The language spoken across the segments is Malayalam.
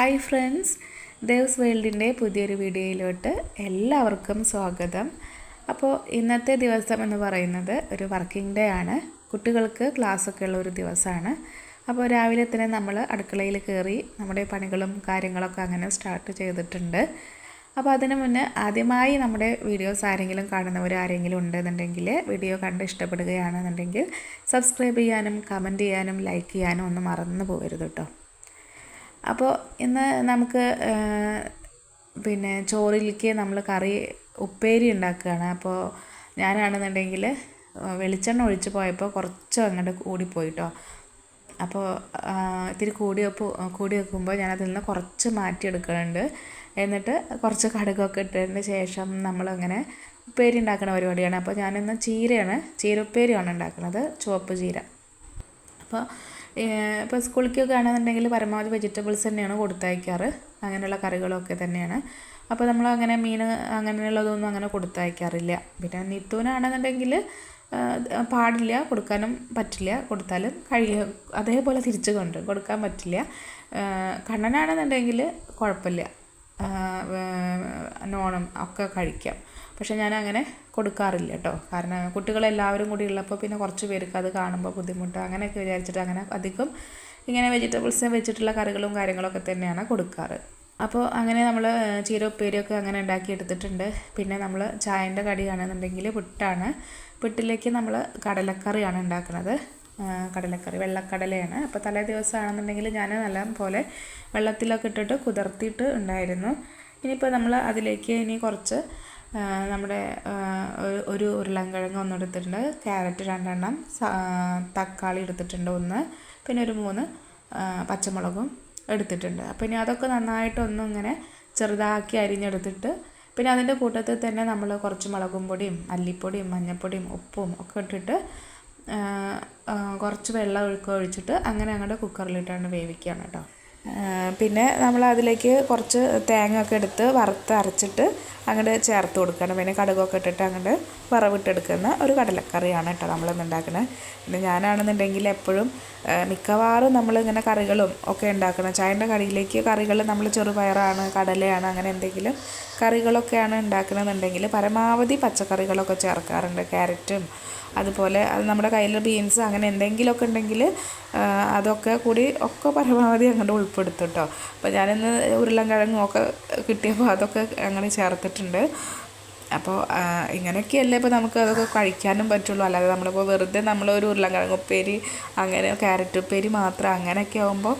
ഹായ് ഫ്രണ്ട്സ് ദേവ്സ് വേൾഡിന്റെ പുതിയൊരു വീഡിയോയിലോട്ട് എല്ലാവർക്കും സ്വാഗതം. അപ്പോൾ ഇന്നത്തെ ദിവസം എന്ന് പറയുന്നത് ഒരു വർക്കിംഗ് ഡേ ആണ്. കുട്ടികൾക്ക് ക്ലാസ്സൊക്കെ ഉള്ള ഒരു ദിവസമാണ്. അപ്പോൾ രാവിലെ തന്നെ നമ്മൾ അടുക്കളയിൽ കയറി നമ്മുടെ പണികളും കാര്യങ്ങളൊക്കെ അങ്ങനെ സ്റ്റാർട്ട് ചെയ്തിട്ടുണ്ട്. അപ്പോൾ അതിനു മുന്നേ ആദ്യമായി നമ്മുടെ വീഡിയോസ് ആരെങ്കിലും കാണുന്നവർ ആരെങ്കിലും ഉണ്ടെന്നുണ്ടെങ്കിൽ വീഡിയോ കണ്ട് ഇഷ്ടപ്പെടുകയാണെന്നുണ്ടെങ്കിൽ സബ്സ്ക്രൈബ് ചെയ്യാനും കമന്റ് ചെയ്യാനും ലൈക്ക് ചെയ്യാനും ഒന്നും മറന്നു പോകരുത് കേട്ടോ. അപ്പോൾ ഇന്ന് നമുക്ക് പിന്നെ ചോറിലേക്ക് നമ്മൾ കറി ഉപ്പേരി ഉണ്ടാക്കുകയാണ്. അപ്പോൾ ഞാനാണെന്നുണ്ടെങ്കിൽ വെളിച്ചെണ്ണ ഒഴിച്ച് പോയപ്പോൾ കുറച്ച് അങ്ങോട്ട് കൂടിപ്പോയി കേട്ടോ അപ്പോൾ ഇത്തിരി കൂടി വെപ്പ് കൂടി വെക്കുമ്പോൾ ഞാനതിൽ നിന്ന് കുറച്ച് മാറ്റിയെടുക്കുന്നുണ്ട് എന്നിട്ട് കുറച്ച് കടുകൊക്കെ ഇട്ടതിന് ശേഷം നമ്മളങ്ങനെ ഉപ്പേരി ഉണ്ടാക്കുന്ന പരിപാടിയാണ്. അപ്പോൾ ഞാനിന്ന് ചീരയാണ് ചീര ഉപ്പേരിയാണ് ഉണ്ടാക്കുന്നത് ചുവപ്പ് ചീര. അപ്പോൾ ഇപ്പോൾ സ്കൂളിലേക്കൊക്കെ ആണെന്നുണ്ടെങ്കിൽ പരമാവധി വെജിറ്റബിൾസ് തന്നെയാണ് കൊടുത്തയക്കാറ്. അങ്ങനെയുള്ള കറികളൊക്കെ തന്നെയാണ്. അപ്പോൾ നമ്മൾ അങ്ങനെ മീൻ അങ്ങനെയുള്ളതൊന്നും അങ്ങനെ കൊടുത്തയക്കാറില്ല. പിന്നെ നിത്തൂനാണെന്നുണ്ടെങ്കിൽ പാടില്ല കൊടുക്കാനും പറ്റില്ല. കൊടുത്താലും കഴിയ അതേപോലെ തിരിച്ചു കൊണ്ട് കൊടുക്കാൻ പറ്റില്ല. കണ്ണനാണെന്നുണ്ടെങ്കിൽ കുഴപ്പമില്ല. നോണം ഒക്കെ കഴിക്കാം. പക്ഷെ ഞാൻ അങ്ങനെ കൊടുക്കാറില്ല കേട്ടോ. കാരണം കുട്ടികളെല്ലാവരും കൂടി ഉള്ളപ്പോൾ പിന്നെ കുറച്ച് പേർക്ക് അത് കാണുമ്പോൾ ബുദ്ധിമുട്ട് അങ്ങനെയൊക്കെ വിചാരിച്ചിട്ട് അങ്ങനെ അധികം ഇങ്ങനെ വെജിറ്റബിൾസ് വെച്ചിട്ടുള്ള കറികളും കാര്യങ്ങളൊക്കെ തന്നെയാണ് കൊടുക്കാറ്. അപ്പോൾ അങ്ങനെ നമ്മൾ ചീര ഉപ്പേരിയൊക്കെ അങ്ങനെ ഉണ്ടാക്കി എടുത്തിട്ടുണ്ട്. പിന്നെ നമ്മൾ ചായന്റെ കടിയാണെന്നുണ്ടെങ്കിൽ പുട്ടാണ്. പുട്ടിലേക്ക് നമ്മൾ കടലക്കറിയാണ് ഉണ്ടാക്കുന്നത്. കടലക്കറി വെള്ളക്കടലയാണ്. അപ്പോൾ തലേ ദിവസമാണെന്നുണ്ടെങ്കിൽ ഞാൻ നല്ല പോലെ വെള്ളത്തിലൊക്കെ ഇട്ടിട്ട് കുതിർത്തിയിട്ട് ഉണ്ടായിരുന്നു. ഇനിയിപ്പോൾ നമ്മൾ അതിലേക്ക് ഇനി കുറച്ച് നമ്മുടെ ഒരു- ഉരുളൻകിഴങ്ങ് ഒന്ന് എടുത്തിട്ടുണ്ട് ക്യാരറ്റ് രണ്ടെണ്ണം തക്കാളി എടുത്തിട്ടുണ്ട് ഒന്ന് പിന്നെ ഒരു മൂന്ന് പച്ചമുളകും എടുത്തിട്ടുണ്ട്. അപ്പോൾ ഇനി അതൊക്കെ നന്നായിട്ടൊന്നും ഇങ്ങനെ ചെറുതാക്കി അരിഞ്ഞെടുത്തിട്ട് പിന്നെ അതിന്റെ കൂട്ടത്തിൽ തന്നെ നമ്മൾ കുറച്ച് മുളകും പൊടിയും മല്ലിപ്പൊടിയും മഞ്ഞൾപ്പൊടിയും ഉപ്പും ഒക്കെ ഇട്ടിട്ട് കുറച്ച് വെള്ളം ഒഴുക്കുക ഒഴിച്ചിട്ട് അങ്ങനെ അങ്ങോട്ട് കുക്കറിലിട്ടാണ് വേവിക്കുകയാണ് കേട്ടോ. പിന്നെ നമ്മൾ അതിലേക്ക് കുറച്ച് തേങ്ങ ഒക്കെ എടുത്ത് വറുത്ത് അരച്ചിട്ട് അങ്ങോട്ട് ചേർത്ത് കൊടുക്കണം. പിന്നെ കടുകൊക്കെ ഇട്ടിട്ട് അങ്ങോട്ട് വറവിട്ടെടുക്കുന്ന ഒരു കടലക്കറിയാണ് കേട്ടോ നമ്മളിന്ന് ഉണ്ടാക്കുന്നത് പിന്നെ ഞാനാണെന്നുണ്ടെങ്കിൽ എപ്പോഴും മിക്കവാറും നമ്മളിങ്ങനെ കറികളും ഒക്കെ ഉണ്ടാക്കണം. ചായന്റെ കറിയിലേക്ക് കറികൾ നമ്മൾ ചെറുപയറാണ് കടലയാണ് അങ്ങനെ എന്തെങ്കിലും കറികളൊക്കെയാണ് ഉണ്ടാക്കണമെന്നുണ്ടെങ്കിൽ പരമാവധി പച്ചക്കറികളൊക്കെ ചേർക്കാറുണ്ട്. ക്യാരറ്റും അതുപോലെ അത് നമ്മുടെ കയ്യിൽ ബീൻസ് അങ്ങനെ എന്തെങ്കിലുമൊക്കെ ഉണ്ടെങ്കിൽ അതൊക്കെ കൂടി ഒക്കെ പരമാവധി അങ്ങോട്ട് ഉൾപ്പെടുത്തും കേട്ടോ. അപ്പോൾ ഞാനിന്ന് ഉരുളൻകിഴങ്ങും ഒക്കെ കിട്ടിയപ്പോൾ അതൊക്കെ അങ്ങനെ ചേർത്തിട്ടുണ്ട്. അപ്പോൾ ഇങ്ങനെയൊക്കെയല്ലേ ഇപ്പോൾ നമുക്ക് അതൊക്കെ കഴിക്കാനും പറ്റുള്ളൂ. അല്ലാതെ നമ്മളിപ്പോൾ വെറുതെ നമ്മളൊരു ഉരുളൻകിഴങ്ങ് ഉപ്പേരി അങ്ങനെ ക്യാരറ്റ് ഉപ്പേരി മാത്രം അങ്ങനെയൊക്കെ ആകുമ്പോൾ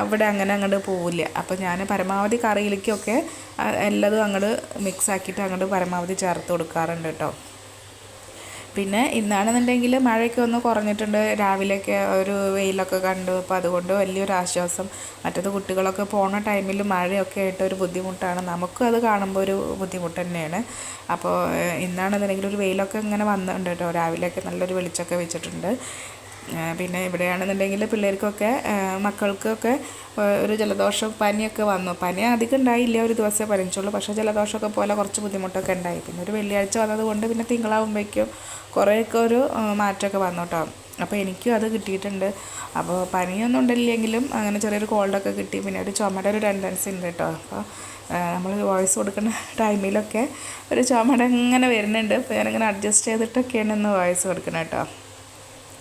അവിടെ അങ്ങനെ അങ്ങോട്ട് പോവില്ല. അപ്പോൾ ഞാൻ പരമാവധി കറിയിലേക്കൊക്കെ എല്ലാതും അങ്ങോട്ട് മിക്സ് ആക്കിയിട്ട് അങ്ങോട്ട് പരമാവധി ചേർത്ത് കൊടുക്കാറുണ്ട് കേട്ടോ. പിന്നെ ഇന്നാണെന്നുണ്ടെങ്കിൽ മഴയൊക്കെ ഒന്ന് കുറഞ്ഞിട്ടുണ്ട്. രാവിലെയൊക്കെ ഒരു വെയിലൊക്കെ കണ്ടു. അപ്പോൾ അതുകൊണ്ട് വലിയൊരു ആശ്വാസം. മറ്റത് കുട്ടികളൊക്കെ പോണ ടൈമിൽ മഴയൊക്കെ ആയിട്ട് ഒരു ബുദ്ധിമുട്ടാണ്. നമുക്കും അത് കാണുമ്പോൾ ഒരു ബുദ്ധിമുട്ട് തന്നെയാണ്. അപ്പോൾ ഇന്നാണെന്നുണ്ടെങ്കിൽ ഒരു വെയിലൊക്കെ ഇങ്ങനെ വന്നിട്ടുണ്ട് കേട്ടോ. രാവിലെയൊക്കെ നല്ലൊരു വെളിച്ചമൊക്കെ വെച്ചിട്ടുണ്ട്. പിന്നെ ഇവിടെയാണെന്നുണ്ടെങ്കിൽ പിള്ളേർക്കൊക്കെ മക്കൾക്കൊക്കെ ഒരു ജലദോഷം പനിയൊക്കെ വന്നു. പനി അധികം ഉണ്ടായില്ല ഒരു ദിവസമേ പനിച്ചുള്ളൂ. പക്ഷേ ജലദോഷമൊക്കെ പോലെ കുറച്ച് ബുദ്ധിമുട്ടൊക്കെ ഉണ്ടായി. പിന്നെ ഒരു വെള്ളിയാഴ്ച വന്നതുകൊണ്ട് പിന്നെ തിങ്കളാകുമ്പോഴേക്കും കുറേയൊക്കെ ഒരു മാറ്റമൊക്കെ വന്നു കേട്ടോ. അപ്പോൾ എനിക്കും അത് കിട്ടിയിട്ടുണ്ട്. അപ്പോൾ പനിയൊന്നും ഉണ്ടില്ലെങ്കിലും അങ്ങനെ ചെറിയൊരു കോൾഡൊക്കെ കിട്ടി. പിന്നെ ഒരു ചുമയുടെ ഒരു ടെൻഡൻസി ഉണ്ട് കേട്ടോ. അപ്പോൾ നമ്മൾ വോയിസ് കൊടുക്കുന്ന ടൈമിലൊക്കെ ഒരു ചുമട ഇങ്ങനെ വരുന്നുണ്ട്. അപ്പോൾ ഞാനിങ്ങനെ അഡ്ജസ്റ്റ് ചെയ്തിട്ടൊക്കെയാണ് ഇന്ന് വോയിസ് കൊടുക്കുന്നത് കേട്ടോ.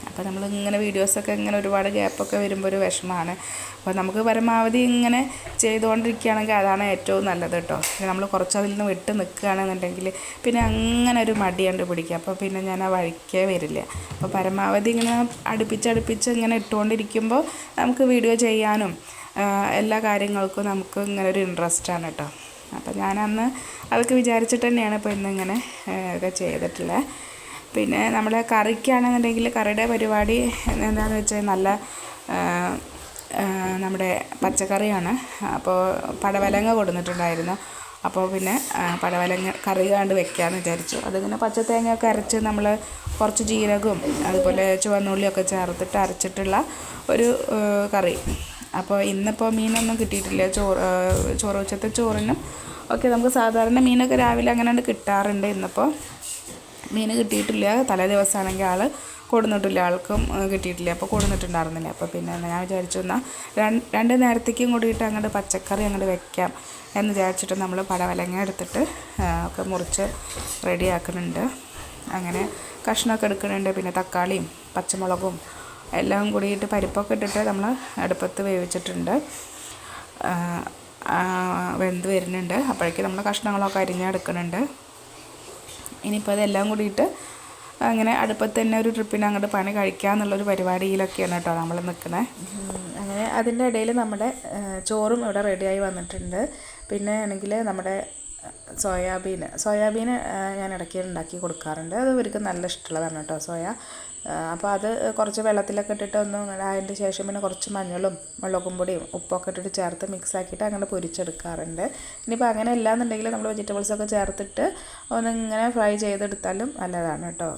അപ്പോൾ നമ്മൾ നമ്മളിങ്ങനെ വീഡിയോസൊക്കെ ഇങ്ങനെ ഒരുപാട് ഗ്യാപ്പൊക്കെ വരുമ്പോൾ ഒരു വിഷമമാണ് അപ്പോൾ നമുക്ക് പരമാവധി ഇങ്ങനെ ചെയ്തുകൊണ്ടിരിക്കുകയാണെങ്കിൽ അതാണ് ഏറ്റവും നല്ലത് കേട്ടോ. നമ്മൾ കുറച്ച് അതിൽ നിന്ന് വിട്ട് നിൽക്കുകയാണെന്നുണ്ടെങ്കിൽ പിന്നെ അങ്ങനെ ഒരു മടിയാണ്ട് പിടിക്കുക. അപ്പോൾ പിന്നെ ഞാൻ ആ വഴിക്കേ വരില്ല. അപ്പോൾ പരമാവധി ഇങ്ങനെ അടുപ്പിച്ചടുപ്പിച്ച് ഇങ്ങനെ ഇട്ടുകൊണ്ടിരിക്കുമ്പോൾ നമുക്ക് വീഡിയോ ചെയ്യാനും എല്ലാ കാര്യങ്ങൾക്കും നമുക്ക് ഇങ്ങനെ ഒരു ഇൻട്രസ്റ്റ് ആണ് കേട്ടോ. അപ്പോൾ ഞാനന്ന് അതൊക്കെ വിചാരിച്ചിട്ട് തന്നെയാണ് ഇപ്പോൾ ഇന്നിങ്ങനെ ഒക്കെ ചെയ്തിട്ടുള്ളത് പിന്നെ നമ്മൾ കറിക്കാണെന്നുണ്ടെങ്കിൽ കറിയുടെ പരിപാടി എന്താണെന്ന് വെച്ചാൽ നല്ല നമ്മുടെ പച്ചക്കറിയാണ്. അപ്പോൾ പടവലങ്ങ കൊടുത്തിട്ടുണ്ടായിരുന്നു. അപ്പോൾ പിന്നെ പടവലങ്ങ കറി കണ്ട് വെക്കാമെന്ന് വിചാരിച്ചു. അതിങ്ങനെ പച്ചത്തേങ്ങയൊക്കെ അരച്ച് നമ്മൾ കുറച്ച് ജീരകവും അതുപോലെ ചുവന്നുള്ളിയൊക്കെ ചേർത്തിട്ട് അരച്ചിട്ടുള്ള ഒരു കറി. അപ്പോൾ ഇന്നിപ്പോൾ മീനൊന്നും കിട്ടിയിട്ടില്ല. ചോറ് ചോറ് ഉച്ചത്തെ ചോറിനും ഒക്കെ നമുക്ക് സാധാരണ മീനൊക്കെ രാവിലെ അങ്ങനെ കിട്ടാറുണ്ട് ഇന്നിപ്പോൾ. മീൻ കിട്ടിയിട്ടില്ല. തലേ ദിവസമാണെങ്കിൽ ആൾ കൊടുന്നിട്ടില്ല. ആൾക്കും കിട്ടിയിട്ടില്ല. അപ്പോൾ കൊടുന്നിട്ടുണ്ടായിരുന്നില്ല. അപ്പോൾ പിന്നെ ഞാൻ വിചാരിച്ചു എന്നാൽ രണ്ട് രണ്ട് നേരത്തേക്കും കൂടിയിട്ട് അങ്ങോട്ട് പച്ചക്കറി അങ്ങോട്ട് വെക്കാം എന്ന് വിചാരിച്ചിട്ട് നമ്മൾ പടവലങ്ങ എടുത്തിട്ട് ഒക്കെ മുറിച്ച് റെഡിയാക്കുന്നുണ്ട് അങ്ങനെ കഷ്ണമൊക്കെ എടുക്കുന്നുണ്ട്. പിന്നെ തക്കാളിയും പച്ചമുളകും എല്ലാം കൂടിയിട്ട് പരിപ്പൊക്കെ ഇട്ടിട്ട് നമ്മൾ അടുപ്പത്ത് വേവിച്ചിട്ടുണ്ട്. വെന്ത് വരുന്നുണ്ട്. അപ്പോഴേക്കും നമ്മൾ കഷ്ണങ്ങളൊക്കെ അരിഞ്ഞെടുക്കുന്നുണ്ട് ഇനിയിപ്പോൾ അതെല്ലാം കൂടിയിട്ട് അങ്ങനെ അടുപ്പത്ത് തന്നെ ഒരു ട്രിപ്പിന് അങ്ങോട്ട് പണി കഴിക്കുക എന്നുള്ളൊരു പരിപാടിയിലൊക്കെയാണ് കേട്ടോ നമ്മൾ നിൽക്കുന്നത് അങ്ങനെ അതിന്റെ ഇടയിൽ നമ്മുടെ ചോറും ഇവിടെ റെഡിയായി വന്നിട്ടുണ്ട്. പിന്നെ ആണെങ്കിൽ നമ്മുടെ സോയാബീൻ സോയാബീൻ ഞാൻ ഇടയ്ക്ക് ഉണ്ടാക്കി കൊടുക്കാറുണ്ട്. അത് ഇവർക്ക് നല്ല ഇഷ്ടമുള്ളതാണ് കേട്ടോ സോയ. അപ്പോൾ അത് കുറച്ച് വെള്ളത്തിലൊക്കെ ഇട്ടിട്ട് ഒന്ന് അതിന്റെ ശേഷം പിന്നെ കുറച്ച് മഞ്ഞളും മുളകും പൊടിയും ഉപ്പൊക്കെ ഇട്ടിട്ട് ചേർത്ത് മിക്സ് ആക്കിയിട്ട് അങ്ങനെ പൊരിച്ചെടുക്കാറുണ്ട്. ഇനിയിപ്പോൾ അങ്ങനെ ഇല്ലാന്നുണ്ടെങ്കിൽ നമ്മൾ വെജിറ്റബിൾസൊക്കെ ചേർത്തിട്ട് ഒന്ന് ഇങ്ങനെ ഫ്രൈ ചെയ്തെടുത്താലും നല്ലതാണ് കേട്ടോ.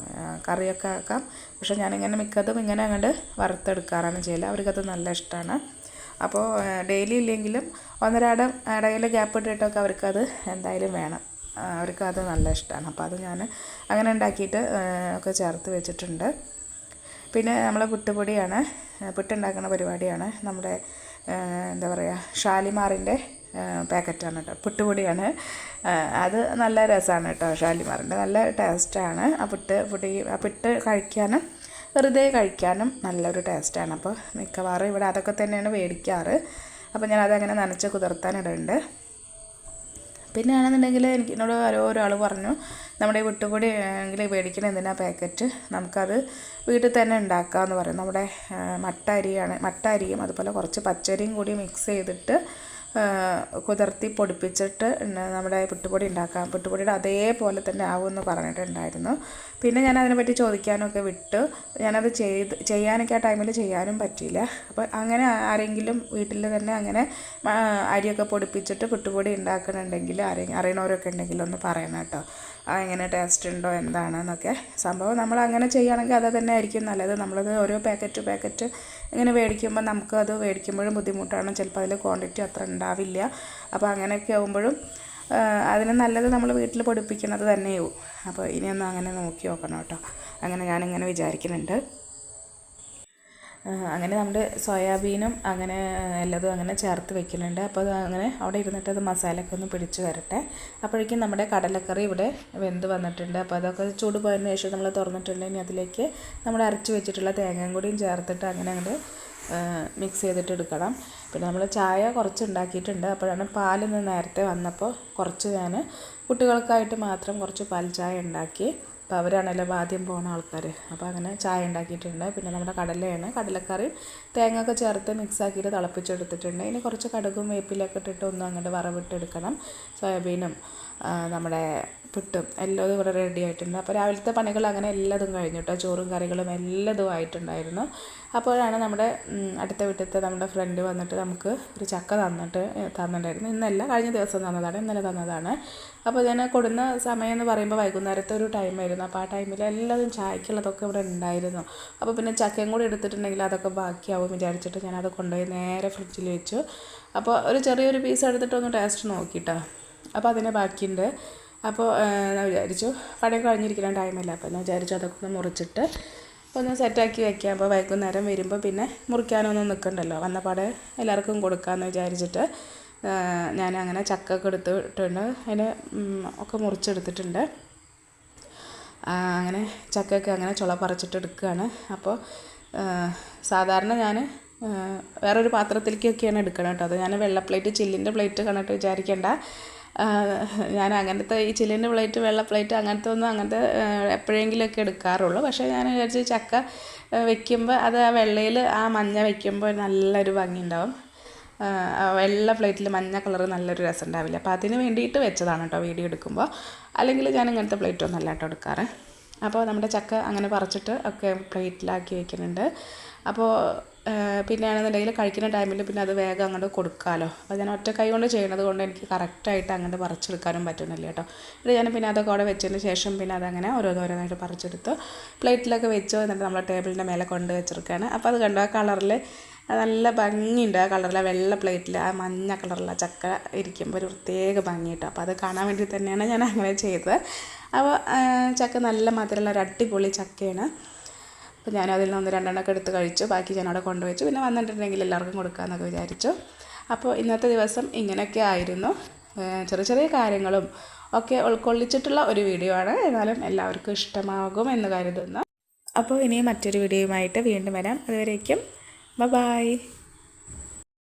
കറിയൊക്കെ ആക്കാം. പക്ഷേ ഞാനിങ്ങനെ മിക്കതും ഇങ്ങനെ അങ്ങോട്ട് വറുത്തെടുക്കാറാണ് ചെയ്യൽ അവർക്കത് നല്ല ഇഷ്ടമാണ് അപ്പോൾ ഡെയിലി ഇല്ലെങ്കിലും ഒന്നരാടം ഇടയിൽ ഗ്യാപ്പ് ഇട്ടിട്ടൊക്കെ അവർക്കത് എന്തായാലും വേണം. അവർക്കത് നല്ല ഇഷ്ടമാണ് അപ്പോൾ അത് ഞാൻ അങ്ങനെ ഉണ്ടാക്കിയിട്ട് ഒക്കെ ചേർത്ത് വെച്ചിട്ടുണ്ട്. പിന്നെ നമ്മൾ പുട്ടുപൊടിയാണ് പുട്ടുണ്ടാക്കുന്ന പരിപാടിയാണ്. നമ്മുടെ എന്താ പറയുക ഷാലിമാറിന്റെ പാക്കറ്റാണ് കേട്ടോ. പുട്ടുപൊടിയാണ്. അത് നല്ല രസമാണ് കേട്ടോ ഷാലിമാറിന്റെ. നല്ല ടേസ്റ്റാണ്. ആ പുട്ട് പൊടി ആ പുട്ട് കഴിക്കാനും വെറുതെ കഴിക്കാനും നല്ലൊരു ടേസ്റ്റാണ്. അപ്പോൾ മിക്കവാറും ഇവിടെ അതൊക്കെ തന്നെയാണ് മേടിക്കാറ്. അപ്പോൾ ഞാൻ അതങ്ങനെ നനച്ച് കുതിർത്താനിടുന്നുണ്ട് പിന്നെ ആണെന്നുണ്ടെങ്കിൽ എനിക്ക് എന്നോട് ആരോ ഒരാൾ പറഞ്ഞു നമ്മുടെ ഈ വിട്ടുപൊടി എങ്കിൽ മേടിക്കണ എന്തിനാ പാക്കറ്റ്? നമുക്കത് വീട്ടിൽ തന്നെ ഉണ്ടാക്കാമെന്ന് പറയും നമ്മുടെ മട്ട അരിയാണ് മട്ട അരിയും അതുപോലെ കുറച്ച് പച്ചരിയും കൂടി മിക്സ് ചെയ്തിട്ട് കുതിർത്തി പൊടിപ്പിച്ചിട്ട് നമ്മുടെ പുട്ടുപൊടി ഉണ്ടാക്കാം. പുട്ടുപൊടിയുടെ അതേപോലെ തന്നെ ആവുമെന്ന് പറഞ്ഞിട്ടുണ്ടായിരുന്നു. പിന്നെ ഞാൻ അതിനെപ്പറ്റി ചോദിക്കാനൊക്കെ വിട്ടു. ഞാനത് ചെയ്ത് ചെയ്യാനൊക്കെ ആ ടൈമിൽ ചെയ്യാനും പറ്റിയില്ല. അപ്പോൾ അങ്ങനെ ആരെങ്കിലും വീട്ടിൽ തന്നെ അങ്ങനെ അരിയൊക്കെ പൊടിപ്പിച്ചിട്ട് പുട്ടുപൊടി ഉണ്ടാക്കുന്നുണ്ടെങ്കിൽ ആരെങ്കിലും അറിയണവരൊക്കെ ഉണ്ടെങ്കിൽ ഒന്ന് പറയണം കേട്ടോ. എങ്ങനെ ടേസ്റ്റ് ഉണ്ടോ എന്താണെന്നൊക്കെ. സംഭവം നമ്മൾ അങ്ങനെ ചെയ്യുകയാണെങ്കിൽ അത് തന്നെ ആയിരിക്കും നല്ലത്. നമ്മളത് ഓരോ പാക്കറ്റ് പാക്കറ്റ് ഇങ്ങനെ മേടിക്കുമ്പോൾ നമുക്കത് മേടിക്കുമ്പോഴും ബുദ്ധിമുട്ടാണ്. ചിലപ്പോൾ അതിൽ ക്വാണ്ടിറ്റി അത്ര ഉണ്ടാവില്ല. അപ്പോൾ അങ്ങനെയൊക്കെ ആകുമ്പോഴും അതിന് നല്ലത് നമ്മൾ വീട്ടിൽ പൊടിപ്പിക്കുന്നത് തന്നെയാവും അപ്പോൾ ഇനിയൊന്നും അങ്ങനെ നോക്കി നോക്കണം കേട്ടോ. അങ്ങനെ ഞാനിങ്ങനെ വിചാരിക്കുന്നുണ്ട്. അങ്ങനെ നമ്മുടെ സോയാബീനും അങ്ങനെ എല്ലാതും അങ്ങനെ ചേർത്ത് വെക്കുന്നുണ്ട് അപ്പോൾ അത് അങ്ങനെ അവിടെ ഇരുന്നിട്ട് അത് മസാലയൊക്കെ ഒന്ന് പിടിച്ച് വരട്ടെ. അപ്പോഴേക്കും നമ്മുടെ കടലക്കറി ഇവിടെ വെന്ത് വന്നിട്ടുണ്ട്. അപ്പോൾ അതൊക്കെ ചൂട് പോയതിന് ശേഷം നമ്മൾ തുറന്നിട്ടുണ്ടെങ്കിൽ അതിലേക്ക് നമ്മൾ അരച്ച് വെച്ചിട്ടുള്ള തേങ്ങയും കൂടിയും ചേർത്തിട്ട് അങ്ങനെ അങ്ങോട്ട് മിക്സ് ചെയ്തിട്ട് എടുക്കണം. പിന്നെ നമ്മൾ ചായ കുറച്ച് ഉണ്ടാക്കിയിട്ടുണ്ട്. അപ്പോഴാണ് പാൽ നേരത്തെ വന്നപ്പോൾ കുറച്ച് ഞാൻ കുട്ടികൾക്കായിട്ട് മാത്രം കുറച്ച് പാൽ ചായ ഉണ്ടാക്കി അപ്പോൾ അവരാണല്ലോ ആദ്യം പോകുന്ന ആൾക്കാർ അപ്പോൾ അങ്ങനെ ചായ ഉണ്ടാക്കിയിട്ടുണ്ട്. പിന്നെ നമ്മുടെ കടലയാണ്. കടലക്കറി തേങ്ങ ഒക്കെ ചേർത്ത് മിക്സാക്കിയിട്ട് തിളപ്പിച്ചെടുത്തിട്ടുണ്ട്. ഇനി കുറച്ച് കടുകും വേപ്പിലൊക്കെ ഇട്ടിട്ട് ഒന്ന് അങ്ങോട്ട് വറവിട്ടെടുക്കണം. സോയാബീനും നമ്മുടെ പുട്ടും എല്ലാം ഇവിടെ റെഡി ആയിട്ടുണ്ട്. അപ്പോൾ രാവിലത്തെ പണികൾ അങ്ങനെ എല്ലാതും കഴിഞ്ഞു കേട്ടോ ചോറും കറികളും എല്ലാതും ആയിട്ടുണ്ടായിരുന്നു. അപ്പോഴാണ് നമ്മുടെ അടുത്ത വീട്ടിലത്തെ നമ്മുടെ ഫ്രണ്ട് വന്നിട്ട് നമുക്ക് ഒരു ചക്ക തന്നിട്ട് തന്നിട്ടുണ്ടായിരുന്നു. ഇന്നല്ല കഴിഞ്ഞ ദിവസം തന്നതാണ്. ഇന്നലെ തന്നതാണ്. അപ്പോൾ ഞാൻ കൊടുന്ന സമയം എന്ന് പറയുമ്പോൾ വൈകുന്നേരത്തെ ഒരു ടൈമായിരുന്നു അപ്പോൾ ആ ടൈമിൽ എല്ലാതും ചായക്കുള്ളതൊക്കെ ഇവിടെ ഉണ്ടായിരുന്നു. അപ്പോൾ പിന്നെ ചക്കയും കൂടി എടുത്തിട്ടുണ്ടെങ്കിൽ അതൊക്കെ ബാക്കിയാവും. വിചാരിച്ചിട്ട് ഞാനത് കൊണ്ടുപോയി നേരെ ഫ്രിഡ്ജിൽ വെച്ചു. അപ്പോൾ ഒരു ചെറിയൊരു പീസ് എടുത്തിട്ട് ഒന്ന് ടേസ്റ്റ് നോക്കിട്ടോ. അപ്പോൾ അതിനെ ബാക്കിയുണ്ട്. അപ്പോൾ ഞാൻ വിചാരിച്ചു പണി കഴിഞ്ഞിരിക്കുന്ന ടൈമല്ല അപ്പോൾ ഞാൻ വിചാരിച്ചു അതൊക്കെ ഒന്ന് മുറിച്ചിട്ട് ഒന്ന് സെറ്റാക്കി വയ്ക്കാം അപ്പോൾ വൈകുന്നേരം വരുമ്പോൾ പിന്നെ മുറിക്കാനൊന്നും നിൽക്കണ്ടല്ലോ. വന്നപാടെ എല്ലാവർക്കും കൊടുക്കാമെന്ന് വിചാരിച്ചിട്ട് ഞാൻ അങ്ങനെ ചക്കൊക്കെ എടുത്തിട്ടുണ്ട്. അതിന് ഒക്കെ മുറിച്ചെടുത്തിട്ടുണ്ട്. അങ്ങനെ ചക്കയൊക്കെ അങ്ങനെ ചുള പറിച്ചിട്ട് എടുക്കുകയാണ്. അപ്പോൾ സാധാരണ ഞാൻ വേറൊരു പാത്രത്തിലേക്കൊക്കെയാണ് എടുക്കണം കേട്ടോ. അത് ഞാൻ വെള്ള പ്ലേറ്റ് ചില്ലിന്റെ പ്ലേറ്റ് കണ്ടിട്ട് വിചാരിക്കേണ്ട. ഞാൻ അങ്ങനത്തെ ഈ ചില്ലിന്റെ പ്ലേറ്റ് വെള്ള പ്ലേറ്റ് അങ്ങനത്തെ ഒന്നും അങ്ങനത്തെ എപ്പോഴെങ്കിലുമൊക്കെ എടുക്കാറുള്ളൂ. പക്ഷേ ഞാൻ വിചാരിച്ച് ചക്ക വെക്കുമ്പോൾ അത് ആ വെള്ളയിൽ ആ മഞ്ഞ വെക്കുമ്പോൾ നല്ലൊരു ഭംഗി ഉണ്ടാവും. വെള്ള പ്ലേറ്റിൽ മഞ്ഞ കളർ നല്ലൊരു രസം ഉണ്ടാവില്ല. അപ്പോൾ അതിന് വേണ്ടിയിട്ട് വെച്ചതാണ് കേട്ടോ വീഡിയോ എടുക്കുമ്പോൾ അല്ലെങ്കിൽ ഞാൻ ഇങ്ങനത്തെ പ്ലേറ്റൊന്നും അല്ല കേട്ടോ എടുക്കാറ്. അപ്പോൾ നമ്മുടെ ചക്ക അങ്ങനെ പറിച്ചിട്ട് ഒക്കെ പ്ലേറ്റിലാക്കി വെക്കുന്നുണ്ട്. അപ്പോൾ പിന്നെയാണെന്നുണ്ടെങ്കിൽ കഴിക്കുന്ന ടൈമിൽ പിന്നെ അത് വേഗം അങ്ങോട്ട് കൊടുക്കാമല്ലോ അപ്പോൾ ഞാൻ ഒറ്റ കൈ കൊണ്ട് ചെയ്യണത് കൊണ്ട് എനിക്ക് കറക്റ്റായിട്ട് അങ്ങോട്ട് പറിച്ചെടുക്കാനും പറ്റുന്നില്ല കേട്ടോ. എന്നിട്ട് ഞാൻ പിന്നെ അതൊക്കെ അവിടെ വെച്ചതിന് ശേഷം പിന്നെ അതങ്ങനെ ഓരോന്നോരോന്നായിട്ട് പറിച്ചെടുത്ത് പ്ലേറ്റിലൊക്കെ വെച്ച് എന്നിട്ട് നമ്മുടെ ടേബിളിന്റെ മേലെ കൊണ്ട് വെച്ചെടുക്കുകയാണ് അപ്പോൾ അത് കണ്ടു ആ കളറിൽ നല്ല ഭംഗിയുണ്ട്. ആ കളറിലെ വെള്ള പ്ലേറ്റിൽ ആ മഞ്ഞ കളറുള്ള ചക്ക ഇരിക്കുമ്പോൾ ഒരു പ്രത്യേക ഭംഗി കിട്ടും. അപ്പോൾ അത് കാണാൻ വേണ്ടി തന്നെയാണ് ഞാൻ അങ്ങനെ ചെയ്തത്. അപ്പോൾ ചക്ക നല്ല മധുരമുള്ള ഒരു അടിപൊളി ചക്കയാണ്. അപ്പോൾ ഞാൻ അതിൽ നിന്ന് രണ്ടെണ്ണമൊക്കെ എടുത്ത് കഴിച്ചു. ബാക്കി ഞാൻ അവിടെ കൊണ്ടുവച്ചു പിന്നെ വന്നിട്ടുണ്ടെങ്കിൽ എല്ലാവർക്കും കൊടുക്കാമെന്നൊക്കെ വിചാരിച്ചു. അപ്പോൾ ഇന്നത്തെ ദിവസം ഇങ്ങനെയൊക്കെ ആയിരുന്നു. ചെറിയ ചെറിയ കാര്യങ്ങളും ഒക്കെ ഉൾക്കൊള്ളിച്ചിട്ടുള്ള ഒരു വീഡിയോ ആണ്. എന്നാലും എല്ലാവർക്കും ഇഷ്ടമാകും എന്ന് കരുതുന്നു. അപ്പോൾ ഇനി മറ്റൊരു വീഡിയോയുമായിട്ട് വീണ്ടും വരാം. അതുവരേക്കും ബ ബായ്